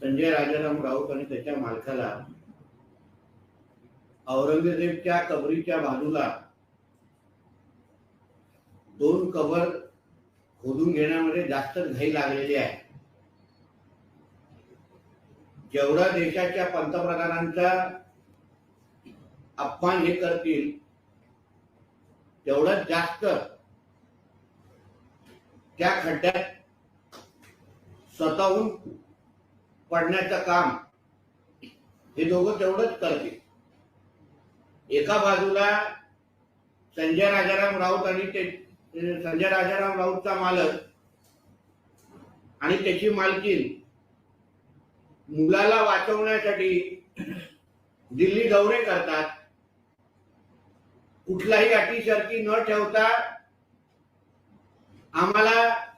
संजय राजाराम राऊत आणि त्याच्या मालकाला औरंगजेबच्या कबरीच्या बाजूला दोन कबर खोदून घेण्यामध्ये जास्त घाई लागलेली आहे. जेवढा देशाच्या पंतप्रधानांचा अपमान हे करतील तेवढंच जास्त त्या खड्ड्यात स्वतःहून पडण्याचं काम हे दोघं तेवढंच करतील. एका बाजूला संजय राजाराम राऊत आणि ते संजय राजाराम राऊतचा मालक आणि त्याची मालकीन मुलाला वाचवण्यासाठी दिल्ली दौरे करतात. कुठलाही अटीशर्ती न ठेवता आम्हाला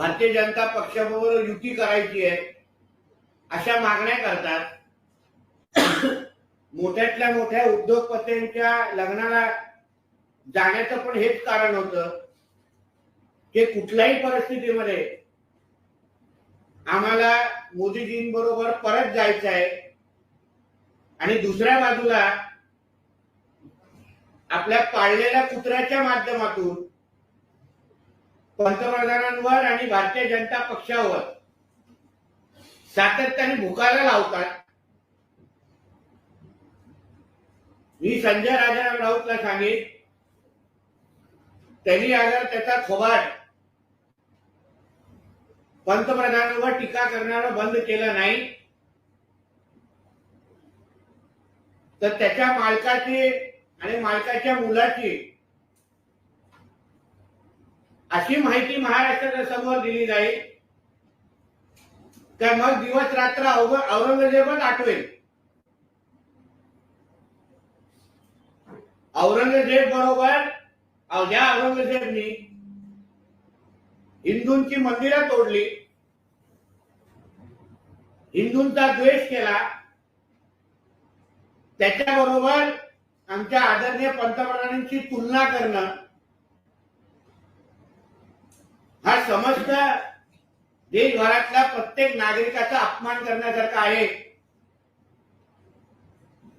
भारतीय जनता पक्षाबरोबर युती करायची आहे अशा मागण्या करतात. मोठ्यातल्या मोठ्या उद्योगपतींच्या लग्नाला जाण्याचं पण हेच कारण होतं. की कुठल्याही परिस्थितीमध्ये आम्हाला मोदीजींबरोबर परत जायचं आहे. आणि दुसऱ्या बाजूला आपल्या पाळलेल्या कुत्र्याच्या माध्यमातून पंतप्रधानांवर आणि भारतीय जनता पक्षावर सातत्याने भुकायला लावतात. मी संजय राजाराम राऊतला सांगेन त्यांनी अगर त्याचा खोबाट पंतप्रधानांवर टीका करणारं बंद केलं नाही. तर त्याच्या मालकाची आणि मालकाच्या मुलाची अशी माहिती महाराष्ट्राच्या समोर दिली जाईल. तर मग दिवस रात्र औरंगजेबच आठवेल. औरंगजेब बरोबर अवघ्या औरंगजेबनी हिंदूंची मंदिरं तोडली. हिंदूंचा द्वेष केला. त्याच्याबरोबर आमच्या आदरणीय पंतप्रधानांची तुलना करणं. हा समस्त देशभरातल्या प्रत्येक नागरिकाचा अपमान करण्यासारखा आहे.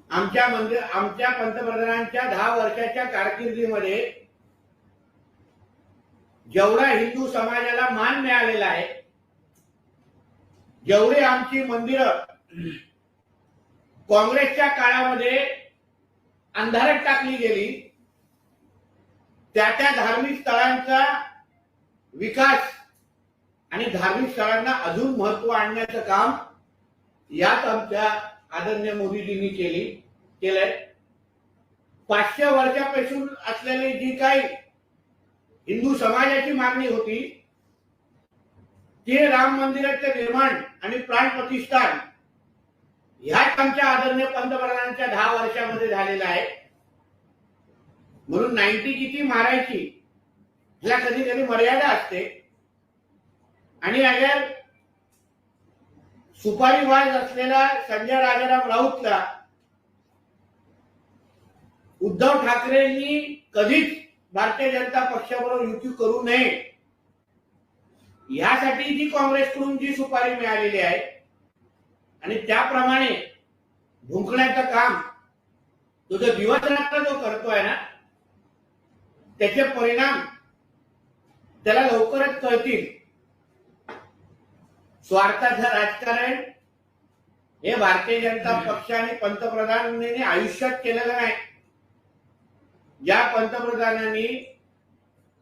आमच्या मंदिर आमच्या पंतप्रधानांच्या दहा वर्षाच्या कारकिर्दीमध्ये जेवढा हिंदू समाजाला मान मिळालेला आहे जेवढे आमची मंदिरं काँग्रेसच्या काळामध्ये अंधारात टाकली गेली त्या त्या धार्मिक स्थळांचा विकास आणि धार्मिक स्थळांना अजून महत्त्व आणण्याचं काम यात आमच्या आदरणीय मोदीजींनी केली केलंय. पाचशे वर्षापासून असलेली जी काही हिंदू समाजाची मागणी होती ते राम मंदिराचे निर्माण आणि प्राण प्रतिष्ठान ह्याच आमच्या आदरणीय पंतप्रधानांच्या दहा वर्षामध्ये झालेला आहे. म्हणून नाईन्टी किती मारायची ह्या कधी कधी मर्यादा असते. आणि अगर सुपारी वाज असलेला संजय राजाराम राऊतला उद्धव ठाकरेंनी कधीच भारतीय जनता पक्षाबरोबर युती करू नये. यासाठी जी काँग्रेसकडून जी सुपारी मिळालेली आहे आणि त्याप्रमाणे भुंकण्याचं काम तो जो दिवस रात्र जो करतोय ना त्याचे परिणाम त्याला लवकरच कळतील. स्वार्थाचं राजकारण हे भारतीय जनता पक्ष आणि पंतप्रधानांनी आयुष्यात केलेलं नाही. ज्या पंतप्रधानांनी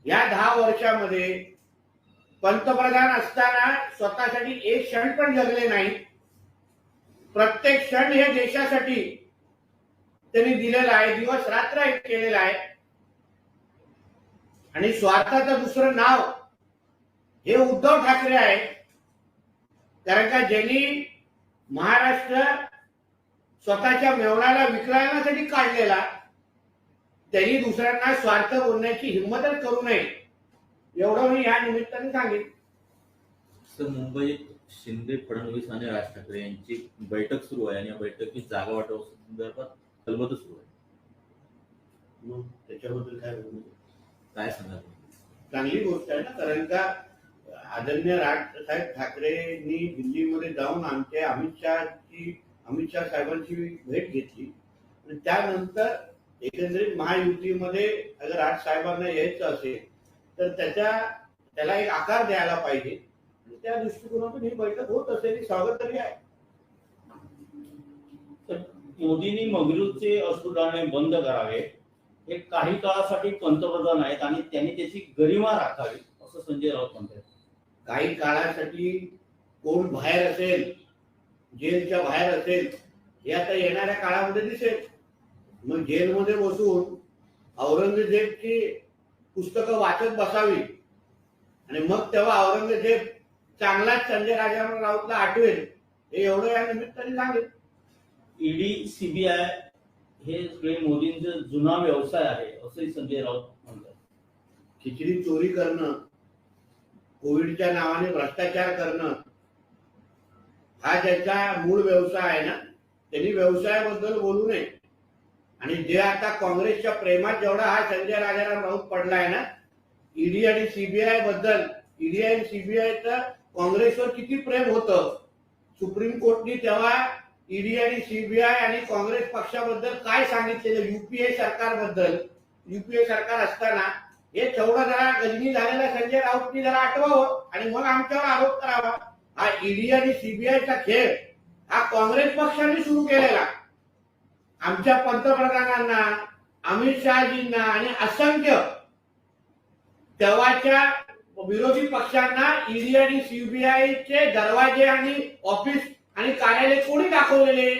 या दहा वर्षामध्ये पंतप्रधान असताना स्वतःसाठी एक क्षण पण जगले नाही प्रत्येक क्षण हे देशासाठी त्यांनी दिलेला आहे दिवस रात्र एक केलेला आहे. आणि स्वार्थाचं दुसरं नाव हे उद्धव ठाकरे आहे. कारण का ज्यांनी महाराष्ट्र स्वतःच्या मेवण्याला विकलांसाठी काढलेला त्यांनी दुसऱ्यांना स्वार्थ बोलण्याची हिंमतच करू नये. एवढं मी या निमित्ताने सांगेन. सर मुंबईत शिंदे फडणवीस आणि राज ठाकरे यांची बैठक सुरू आहे आणि या बैठकीत जागा वाटप संदर्भात कलबत सुरू आहे. मग त्याच्याबद्दल काय बोलू? काय सांगाल? चांगली गोष्ट आहे ना कारण का आदरणीय राजसाहेब ठाकरेंनी दिल्लीमध्ये जाऊन आमच्या अमित शहाची अमित शहा साहेबांची भेट घेतली. आणि त्यानंतर एकंदरीत महायुतीमध्ये अगर राज साहेबांना यायचं असेल तर त्याच्या त्याला एक आकार द्यायला पाहिजे. आणि त्या दृष्टिकोनातून ही बैठक होत असेल ही स्वागतार्ह आहे. तर मोदींनी मंगळूरचे अश्रुदाने बंद करावे. हे काही काळासाठी पंतप्रधान आहेत आणि त्यांनी त्याची गरिमा राखावी असं संजय राऊत म्हणतात. काही काळासाठी कोण बाहेर असेल जेलच्या बाहेर असेल हे आता येणाऱ्या काळामध्ये दिसेल. मग जेलमध्ये बसून औरंगजेबची पुस्तकं वाचत बसावी. आणि मग तेव्हा औरंगजेब चांगलाच संजय राजाराम राऊतला आठवेल हे एवढं या निमित्ताने सांगेल. ईडी सीबीआय हे सगळे मोदींचा जुना व्यवसाय आहे असंही संजय राऊत म्हणतात. खिचडी चोरी करणं कोविडच्या नावाने भ्रष्टाचार करणं हा ज्याचा मूळ व्यवसाय आहे ना त्यांनी व्यवसायाबद्दल बोलू नये. आणि जे आता काँग्रेसच्या प्रेमात जेवढा हा संजय राजाराम राऊत पडलाय ना ईडी आणि सीबीआयबद्दल ईडी आणि सीबीआयचं काँग्रेसवर किती प्रेम होतं सुप्रीम कोर्टनी तेव्हा ईडी आणि सीबीआय आणि काँग्रेस पक्षाबद्दल काय सांगितलेलं युपीए सरकारबद्दल युपीए सरकार असताना हे तेवढं जरा गजनी झालेला संजय राऊतनी जरा आठवावं आणि मग आमच्यावर आरोप करावा. हा ईडी आणि सीबीआयचा खेळ हा काँग्रेस पक्षाने सुरू केलेला. आमच्या पंतप्रधानांना अमित शहाजींना आणि असंख्य तेव्हाच्या विरोधी पक्षांना ईडी आणि सीबीआयचे दरवाजे आणि ऑफिस आणि कार्यालय कोणी दाखवलेले?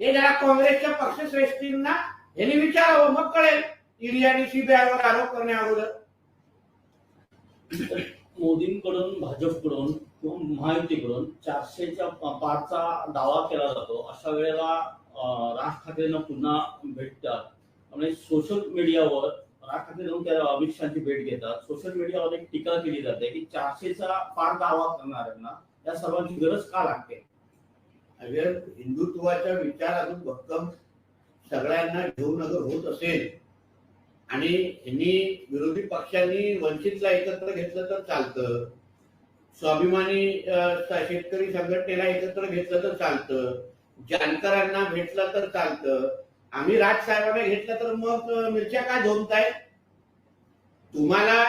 हे जरा काँग्रेसच्या पक्षश्रेष्ठींना यांनी विचारावं मग कळेल. ईडी आणि सीबीआयवर आरोप करण्या अगोदर. मोदींकडून भाजपकडून किंवा महायुतीकडून चारशेच्या पाचचा पारचा दावा केला जातो. अशा वेळेला राज ठाकरेंना पुन्हा भेटतात. म्हणजे सोशल मीडियावर राज ठाकरे जाऊन त्या अमित शहाची भेट घेतात. सोशल मीडियावर एक टीका केली जाते की चारशेचा पार दावा करणाऱ्यांना या सर्वांची गरज का लागते? हिंदुत्वाचा हिंदुत्वाच्या विचारातून भक्कम सगळ्यांना घेऊन अगर होत असेल आणि यांनी विरोधी पक्षांनी वंचितला एकत्र घेतलं तर चालतं. स्वाभिमानी शेतकरी संघटनेला एकत्र घेतलं तर चालतं. जानकरांना भेटलं तर चालतं. आम्ही राजसाहेबांना घेतलं तर मग मिरच्या काय झोमताय? तुम्हाला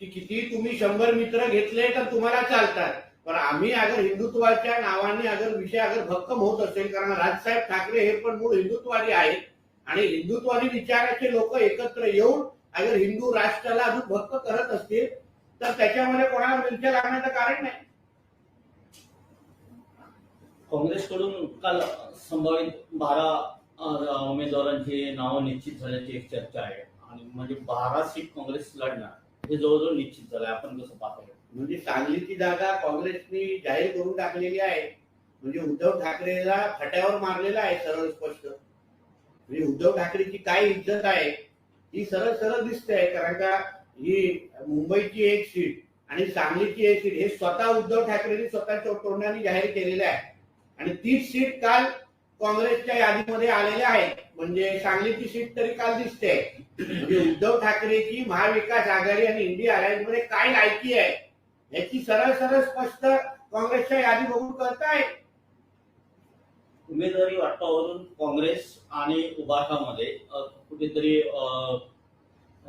की किती तुम्ही शंभर मित्र घेतले तर तुम्हाला चालतात. पण आम्ही अगर हिंदुत्वाच्या नावाने अगर विषय अगर भक्कम होत असेल कारण राजसाहेब ठाकरे हे पण मूळ हिंदुत्ववादी आहेत आणि हिंदुत्वादी विचाराचे लोक एकत्र येऊन अगर हिंदू राष्ट्राला अजून भक्क करत असतील तर त्याच्यामध्ये कोणाला मिरच्या लागण्याचं कारण नाही. काँग्रेसकडून काल संभावित बारा उमेदवारांची नावं निश्चित झाल्याची एक चर्चा आहे. आणि म्हणजे बारा सीट काँग्रेस लढणार हे जवळजवळ निश्चित झालं आपण कसं पाहतो म्हणजे सांगलीची जागा काँग्रेसनी जाहीर करून टाकलेली आहे. म्हणजे उद्धव ठाकरेला फट्यावर मारलेला आहे सरळ स्पष्ट. म्हणजे उद्धव ठाकरेची काय इज्जत आहे ही सरळ सरळ दिसते आहे कारण का ही मुंबईची एक सीट आणि सांगलीची एक सीट हे स्वतः उद्धव ठाकरेंनी स्वतःच्या तोंडाने जाहीर केलेले आहे. आणि तीच सीट काल काँग्रेसच्या यादीमध्ये आलेल्या आहेत म्हणजे सांगलीची सीट तरी काल दिसते. म्हणजे उद्धव ठाकरेची महाविकास आघाडी आणि इंडिया अलायन्समध्ये काय लायकी आहे याची सरळ सरळ स्पष्ट काँग्रेसच्या यादी बघून करताय. उमेदवारी वाटपावरून काँग्रेस आणि उभाठामध्ये अं, कुठेतरी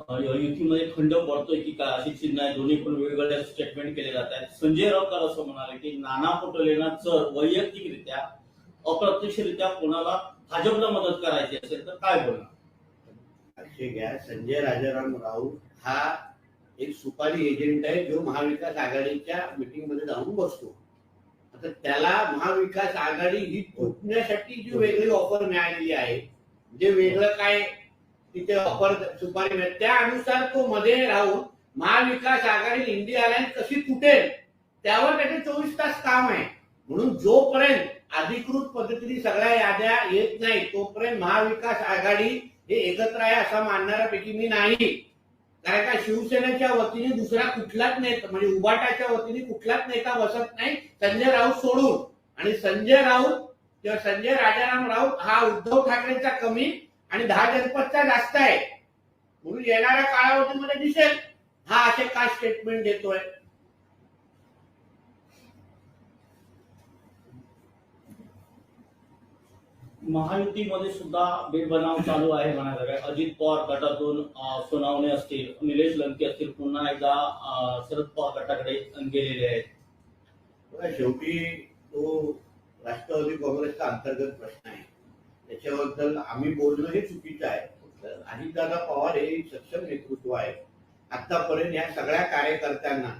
युतीमध्ये खंड पडतोय की काय अशी चिन्ह आहे. दोन्ही पण वेगवेगळ्या स्टेटमेंट केले जात आहेत. संजय राऊत असं म्हणाले की नाना पटोलेंना जर वैयक्तिकरित्या अप्रत्यक्षरित्या कोणाला भाजपला मदत करायची असेल तर काय बोलणार? घ्या. संजय राजाराम राऊत हा एक सुपारी एजंट आहे जो महाविकास आघाडीच्या मीटिंगमध्ये जाऊन बसतो. आता त्याला महाविकास आघाडी ही तुटण्यासाठी जी वेगळी ऑफर मिळालेली आहे जे वेगळं काय तिथे ऑफर सुपारी मिळते त्यानुसार तो मध्ये राहून महाविकास आघाडी इंडिया अलायन्स कशी तुटेल त्यावर त्याचे चोवीस तास काम आहे. म्हणून जोपर्यंत अधिकृत पद्धतीने सगळ्या याद्या येत नाही तोपर्यंत महाविकास आघाडी हे एकत्र आहे असं मानणाऱ्यापैकी मी नाही. कारण का शिवसेनेच्या वतीने दुसरा कुठलाच नेता म्हणजे उबाटाच्या वतीने कुठलाच नेता बसत नाही संजय राऊत सोडून. आणि संजय राऊत किंवा संजय राजाराम राऊत हा उद्धव ठाकरेंचा कमी आणि दहा जनपदचा जास्त आहे. म्हणून येणाऱ्या कालावधीमध्ये दिसेल. हा असे का स्टेटमेंट देतोय? महायुतीमध्ये सुद्धा बेबनाव चालू आहे म्हणायला अजित पवार गटातून सुनावणे सोनावणे असतील निलेश लंके असतील पुन्हा एकदा शरद पवार गटाकडे गेलेले आहेत. शेवटी तो राष्ट्रवादी काँग्रेसचा अंतर्गत प्रश्न आहे. त्याच्याबद्दल आम्ही बोलणं हे चुकीचं आहे. अजितदादा पवार हे सक्षम नेतृत्व आहे. आतापर्यंत या सगळ्या कार्यकर्त्यांना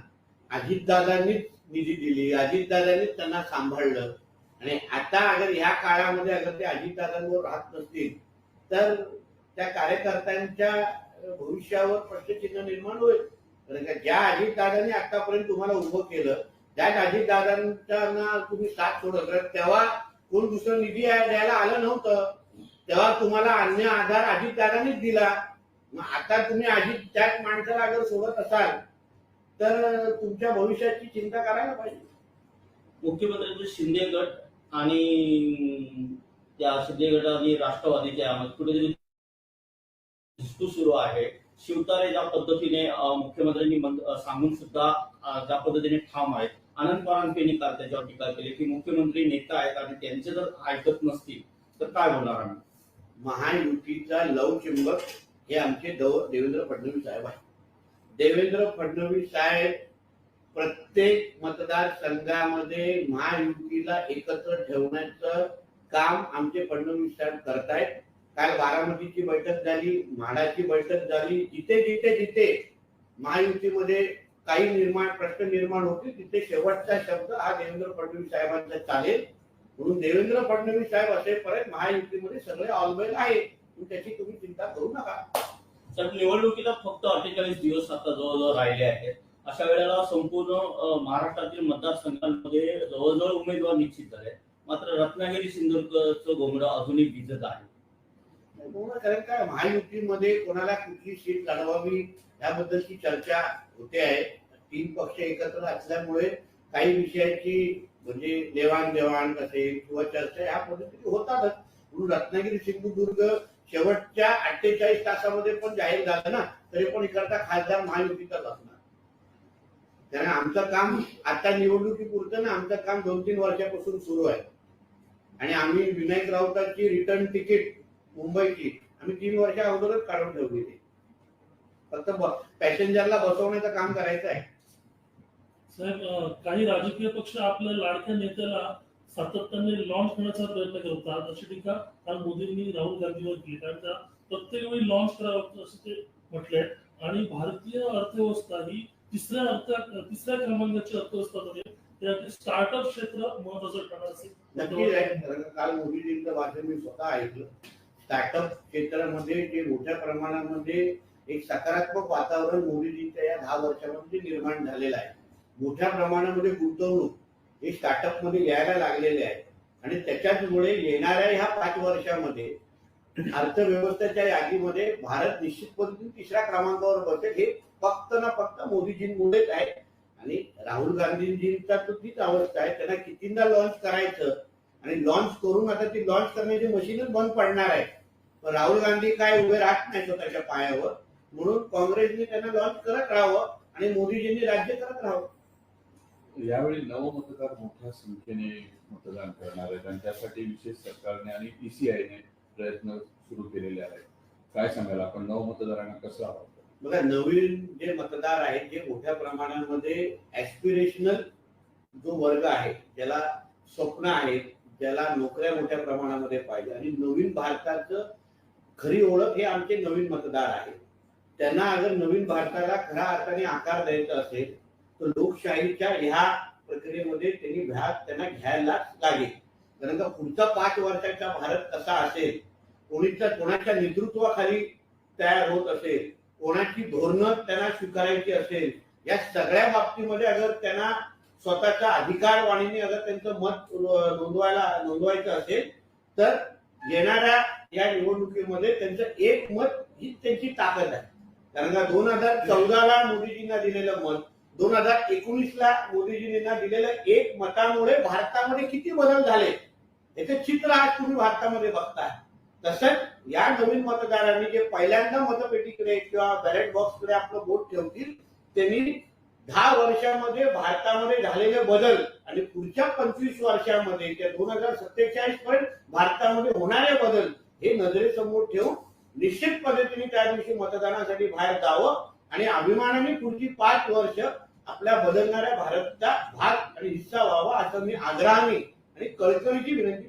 अजितदादांनीच निधी दिली. अजितदादांनीच त्यांना सांभाळलं. आणि आता अगर ह्या काळामध्ये अगर ते अजितदादांवर राहत नसतील तर त्या कार्यकर्त्यांच्या भविष्यावर प्रश्नचिन्ह निर्माण होईल. कारण का ज्या अजितदादांनी आतापर्यंत तुम्हाला उभं केलं त्याच अजितदादांना तुम्ही साथ सोडत तेव्हा कोण दुसरं निधी द्यायला आलं नव्हतं. तेव्हा तुम्हाला अन्य आधार अजितदादांनीच दिला. मग आता तुम्ही अजित त्याच माणसाला अगर सोडत असाल तर तुमच्या भविष्याची चिंता करायला पाहिजे. मुख्यमंत्र्यांचे शिंदे गट आणि त्या शिंदे आणि राष्ट्रवादीच्या यामध्ये कुठेतरी सुरू आहे. शिवतारे ज्या पद्धतीने मुख्यमंत्र्यांनी सांगून सुद्धा ज्या पद्धतीने ठाम आहेत आनंद काल त्याच्यावर टीका केली की मुख्यमंत्री नेता आहेत आणि त्यांचे जर ऐकत नसतील तर काय होणार आम्ही? महायुतीचा लवचिंबक हे आमचे देवेंद्र फडणवीस साहेब आहेत. देवेंद्र फडणवीस साहेब प्रत्येक मतदारसंघामध्ये महायुतीला एकत्र ठेवण्याचं काम आमचे फडणवीस साहेब करतायत. काल बारामतीची बैठक झाली म्हाडाची बैठक झाली जिथे जिथे जिथे महायुतीमध्ये काही निर्माण प्रश्न निर्माण होतील तिथे शेवटचा शब्द हा देवेंद्र फडणवीस साहेबांचा चालेल. म्हणून देवेंद्र फडणवीस साहेब असेपर्यंत महायुतीमध्ये सगळे ऑलवेल आहे त्याची तुम्ही चिंता करू नका. तर निवडणुकीला फक्त अठ्ठेचाळीस दिवस आता जवळजवळ राहिले आहेत. अशा वेळेला संपूर्ण महाराष्ट्रातील मतदारसंघांमध्ये जवळजवळ उमेदवार निश्चित झाले. मात्र रत्नागिरी सिंधुदुर्गचं घोंगडं अजूनही भिजत आहे. कारण काय? महायुतीमध्ये कोणाला कुठली सीट लढवावी याबद्दलची चर्चा होते आहे. तीन पक्ष एकत्र असल्यामुळे काही विषयाची म्हणजे देवाणघेवाण असेल किंवा चर्चा ह्या पद्धतीने होतातच. म्हणून रत्नागिरी सिंधुदुर्ग शेवटच्या अठ्ठेचाळीस तासामध्ये पण जाहीर झालं ना तरी पण इकडचा खासदार महायुतीचाच असणार. त्याने आमचं काम आता निवडणुकीपुरतं ना आमचं काम दोन तीन वर्षापासून सुरू आहे. आणि आम्ही विनायक राऊतांची रिटर्न तिकीट मुंबईची आम्ही तीन वर्षा अगोदरच काढून ठेवलेली फक्त पॅसेंजरला बसवण्याचं काम करायचं आहे. साहेब काही राजकीय पक्ष आपल्या लाडक्या नेत्याला सातत्याने लॉन्च करण्याचा प्रयत्न करतात. अशी टीका काल मोदींनी राहुल गांधीवर केली. कारण त्या प्रत्येक वेळी लॉन्च करावं असं ते म्हटलंय. आणि भारतीय अर्थव्यवस्था ही तिसऱ्या अर्थ तिसऱ्या क्रमांकाची अर्थव्यवस्था बनेल त्यातील स्टार्टअप क्षेत्र महत्वाचं ठरणार असेल. आहे कारण काल मोदीजींचं भाषण मी स्वतः ऐकलं. स्टार्टअप क्षेत्रामध्ये जे मोठ्या प्रमाणामध्ये एक सकारात्मक वातावरण मोदीजींच्या या दहा वर्षामध्ये निर्माण झालेलं आहे. मोठ्या प्रमाणामध्ये गुंतवणूक हे स्टार्टअपमध्ये यायला लागलेले आहे. आणि त्याच्याचमुळे येणाऱ्या ह्या पाच वर्षामध्ये अर्थव्यवस्थेच्या यादीमध्ये भारत निश्चित पद्धतीने तिसऱ्या क्रमांकावर बसेल हे फक्त ना फक्त मोदीजींमुळेच आहे. आणि राहुल गांधीजींचा तर तीच अवस्था आहे. त्यांना कितींदा लॉन्च करायचं आणि लॉन्च करून आता ती लॉन्च करण्याची मशीनच बंद पडणार आहे. पण राहुल गांधी काय उभे राहत नाही स्वतःच्या पायावर. म्हणून काँग्रेसने त्यांना लॉन्च करत राहावं आणि मोदीजींनी राज्य करत राहावं. यावेळी नवमतदार मोठ्या संख्येने मतदान करणार आहेत आणि त्यासाठी विशेष सरकारने आणि पीसीआयने प्रयत्न सुरू केलेले आहेत. काय सांगायला आपण नवमतदारांना कसं आवाहन बघा नवीन जे मतदार आहेत जे मोठ्या प्रमाणामध्ये ऍस्पिरेशनल जो वर्ग आहे ज्याला स्वप्न आहेत ज्याला नोकऱ्या मोठ्या प्रमाणामध्ये पाहिजे. आणि नवीन भारताचं खरी ओळख हे आमचे नवीन मतदार आहेत. त्यांना अगर नवीन भारताला खऱ्या अर्थाने आकार द्यायचा असेल तर लोकशाहीच्या ह्या प्रक्रियेमध्ये त्यांनी भाग त्यांना घ्यायलाच लागेल. कारण का पुढचा पाच वर्षाचा भारत कसा असेल कोणीच्या कोणाच्या नेतृत्वाखाली तयार होत असेल कोणाची धोरणं त्यांना स्वीकारायची असेल या सगळ्या बाबतीमध्ये अगर त्यांना स्वतःच्या अधिकारवाणीने अगर त्यांचं मत नोंदवायला नोंदवायचं असेल तर येणाऱ्या या निवडणुकीमध्ये त्यांचं एक मत ही त्यांची ताकद आहे. कारण का दोन हजार चौदाला मोदीजींना दिलेलं मत दोन हजार एकोणीस ला मोदीजींना दिलेलं एक मतामुळे भारतामध्ये किती बदल झाले? याचे चित्र आज तुम्ही भारतामध्ये बघताय. तसंच या नवीन मतदारांनी जे पहिल्यांदा मतपेटीकडे किंवा बॅलेट बॉक्सकडे आपलं बोट ठेवतील त्यांनी दहा वर्षामध्ये भारतामध्ये झालेले बदल आणि पुढच्या पंचवीस वर्षामध्ये त्या दोन हजार सत्तेचाळीस पर्यंत भारतामध्ये होणारे बदल हे नजरेसमोर ठेवून निश्चित पद्धतीने त्या दिवशी मतदानासाठी बाहेर जावं आणि अभिमानाने पुढची पाच वर्ष आपल्या बदलणाऱ्या भारतचा भाग आणि हिस्सा व्हावा असं मी आग्रहाने आणि कळकळीची विनंती